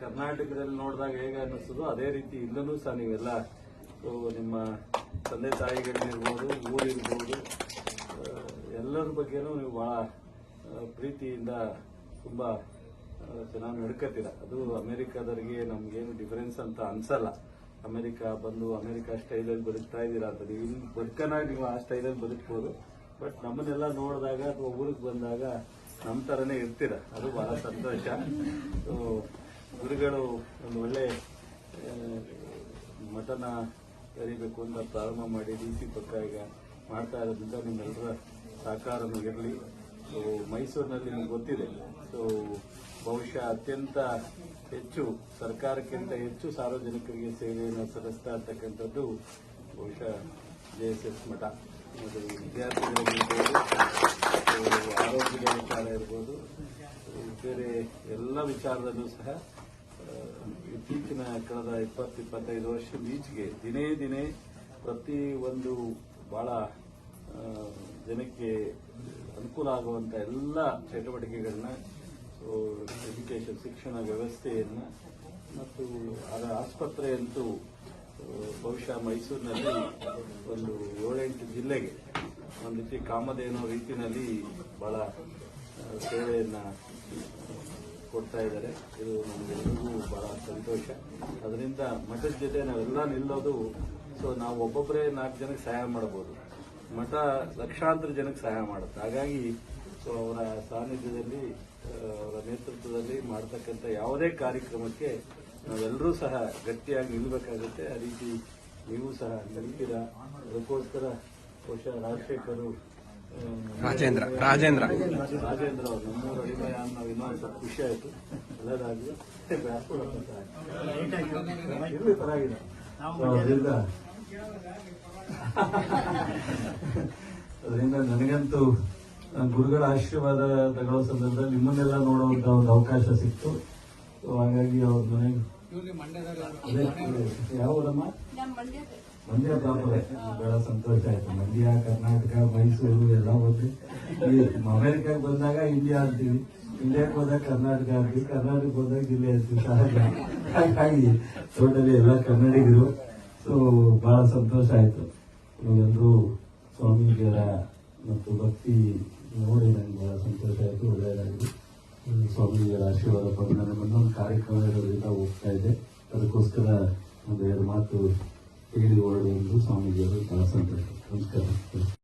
ಕರ್ನಾಟಕದಲ್ಲಿ ನೋಡಿದಾಗ ಹೇಗೆ ಅನ್ನಿಸ್ತದೋ ಅದೇ ರೀತಿ ಇಲ್ಲೂ ಸಹ ನೀವೆಲ್ಲ ನಿಮ್ಮ ತಂದೆ ತಾಯಿಗಳಿರ್ಬೋದು, ಊರಿರ್ಬೋದು ಎಲ್ಲರ ಬಗ್ಗೆನೂ ನೀವು ಭಾಳ ಪ್ರೀತಿಯಿಂದ ತುಂಬ ಚೆನ್ನಾಗಿ ನಡ್ಕೋತೀರ. ಅದು ಅಮೆರಿಕಾದವರಿಗೆ ನಮ್ಗೇನು ಡಿಫರೆನ್ಸ್ ಅಂತ ಅನ್ಸಲ್ಲ. ಅಮೆರಿಕ ಬಂದು ಅಮೆರಿಕ ಸ್ಟೈಲಲ್ಲಿ ಬದುಕ್ತಾ ಇದ್ದೀರಾ ಅಂತ ನೀವು ಇಲ್ಲಿ ಬದುಕನಾಗ ನೀವು ಆ ಸ್ಟೈಲಲ್ಲಿ ಬದುಕ್ಬೋದು. ಬಟ್ ನಮ್ಮನ್ನೆಲ್ಲ ನೋಡಿದಾಗ ಅಥವಾ ಊರಿಗೆ ಬಂದಾಗ ನಮ್ಮ ಥರನೇ ಇರ್ತೀರ? ಅದು ಬಹಳ ಸಂತೋಷ. ಗುರುಗಳು ಒಂದು ಒಳ್ಳೆ ಮಠನ ಕರಿಬೇಕು ಅಂತ ಪ್ರಾರಂಭ ಮಾಡಿ ಡಿ ಸಿ ಪಕ್ಕ ಈಗ ಮಾಡ್ತಾ ಇರೋದ್ರಿಂದ ನಿಮ್ಮೆಲ್ಲರ ಸಹಕಾರನೂ ಇರಲಿ. ಸೊ ಮೈಸೂರಿನಲ್ಲಿ ನಿಮ್ಗೆ ಗೊತ್ತಿದೆ. ಸೊ ಬಹುಶಃ ಅತ್ಯಂತ ಹೆಚ್ಚು, ಸರ್ಕಾರಕ್ಕಿಂತ ಹೆಚ್ಚು ಸಾರ್ವಜನಿಕರಿಗೆ ಸೇವೆಯನ್ನು ಸಲ್ಲಿಸ್ತಾ ಇರ್ತಕ್ಕಂಥದ್ದು ಬಹುಶಃ ಜೆ ಎಸ್ ಎಸ್ ಮಠ. ಮತ್ತು ವಿಚಾರ ಇರ್ಬೋದು. ಬೇರೆ ಎಲ್ಲ ವಿಚಾರದಲ್ಲೂ ಸಹ ಇತ್ತೀಚಿನ ಕಳೆದ ಇಪ್ಪತ್ತು ಇಪ್ಪತ್ತೈದು ವರ್ಷದ ಈಚೆಗೆ, ದಿನೇ ದಿನೇ ಪ್ರತಿ ಒಂದು ಬಹಳ ಜನಕ್ಕೆ ಅನುಕೂಲ ಆಗುವಂತ ಎಲ್ಲ ಚಟುವಟಿಕೆಗಳನ್ನ ಎಜುಕೇಶನ್ ಶಿಕ್ಷಣ ವ್ಯವಸ್ಥೆಯನ್ನ ಮತ್ತು ಅದರ ಆಸ್ಪತ್ರೆಯಂತೂ ಬಹುಶಃ ಮೈಸೂರಿನಲ್ಲಿ ಒಂದು ಏಳೆಂಟು ಜಿಲ್ಲೆಗೆ, ಒಂದು ರೀತಿ ಕಾಮಧೇನೋ ರೀತಿಯಲ್ಲಿ ಬಹಳ ಸೇವೆಯನ್ನ ಕೊಡ್ತಾ ಇದ್ದಾರೆ. ಇದು ನಮಗೆಲ್ಲರಿಗೂ ಬಹಳ ಸಂತೋಷ. ಅದರಿಂದ ಮಠದ ಜೊತೆ ನಾವೆಲ್ಲ ನಿಲ್ಲೋದು ಸೊ ನಾವು ಒಬ್ಬೊಬ್ಬರೇ ನಾಲ್ಕು ಜನಕ್ಕೆ ಸಹಾಯ ಮಾಡಬಹುದು ಮಠ ಲಕ್ಷಾಂತರ ಜನಕ್ಕೆ ಸಹಾಯ ಮಾಡುತ್ತೆ. ಹಾಗಾಗಿ ಸೊ ಅವರ ಸಾನ್ನಿಧ್ಯದಲ್ಲಿ ಅವರ ನೇತೃತ್ವದಲ್ಲಿ ಮಾಡ್ತಕ್ಕಂಥ ಯಾವುದೇ ಕಾರ್ಯಕ್ರಮಕ್ಕೆ ನಾವೆಲ್ಲರೂ ಸಹ ಗಟ್ಟಿಯಾಗಿ ನಿಲ್ಲಬೇಕಾಗುತ್ತೆ ಆ ರೀತಿ ನೀವು ಸಹ ನಿಲ್ತೀರಾ ಅದಕ್ಕೋಸ್ಕರ ಬಹುಶಃ ರಾಜಶೇಖರು ರಾಜೇಂದ್ರ ರಾಜೇಂದ್ರ. ರಾಜೇಂದ್ರ ಅವರು ಅನ್ನೋ ಇನ್ನೊಂದು ಸ್ವಲ್ಪ ಖುಷಿ ಆಯ್ತು ಪರವಾಗಿಲ್ಲ ಅದರಿಂದ ನನಗಂತೂ ಗುರುಗಳ ಆಶೀರ್ವಾದ ತಗೊಳ್ಳೋ ಸಂದರ್ಭದಲ್ಲಿ ನಿಮ್ಮನ್ನೆಲ್ಲ ನೋಡುವಂತ ಒಂದು ಅವಕಾಶ ಸಿಕ್ತು. ಹಾಗಾಗಿ ಅವ್ರ ಮನೆಗೆ ಅದೇ ಯಾವ ಊರಮ್ಮ? ಮಂಡ್ಯ ಪ್ರಾಪರ್ ಬಹಳ ಸಂತೋಷ ಆಯ್ತು. ಮಂಡ್ಯ ಕರ್ನಾಟಕ ಮೈಸೂರು ಎಲ್ಲ ಹೋದ್ವಿ ಈ ಅಮೆರಿಕಾಗೆ ಬಂದಾಗ ಇಂಡಿಯಾ ಅಂತೀವಿ. ಇಂಡಿಯಾಕ್ಕೆ ಹೋದಾಗ ಕರ್ನಾಟಕ ಅಂತೀವಿ. ಕರ್ನಾಟಕ ಹೋದಾಗ ಜಿಲ್ಲೆ ಅಂತೀವಿ. ಸಹಜ. ಹಾಗಾಗಿ ಟೋಟಲಿ ಎಲ್ಲ ಕನ್ನಡಿಗರು. ಸೊ ಬಹಳ ಸಂತೋಷ ಆಯ್ತು. ಎಲ್ಲರೂ ಸ್ವಾಮೀಜಿಯರ ಮತ್ತು ಭಕ್ತಿ ನೋಡಿ ನನಗೆ ಬಹಳ ಸಂತೋಷ ಆಯ್ತು. ಒಳ್ಳೆಯದಾಗಿದೆ ಹ್ಮ್, ಸ್ವಾಮೀಜಿಯರ ಆಶೀರ್ವಾದ ಪಡೆದು ನನ್ನ ಇನ್ನೊಂದು ಕಾರ್ಯಕ್ರಮ ಹೋಗ್ತಾ ಇದೆ ಅದಕ್ಕೋಸ್ಕರ ಒಂದು ಎರಡು ಮಾತು ಹೇಳಿ ಹೊರಡುವುದು ಸ್ವಾಮೀಜಿಯವರು ಕೆಲಸ ಸಂತೋಷ ನಮಸ್ಕಾರ.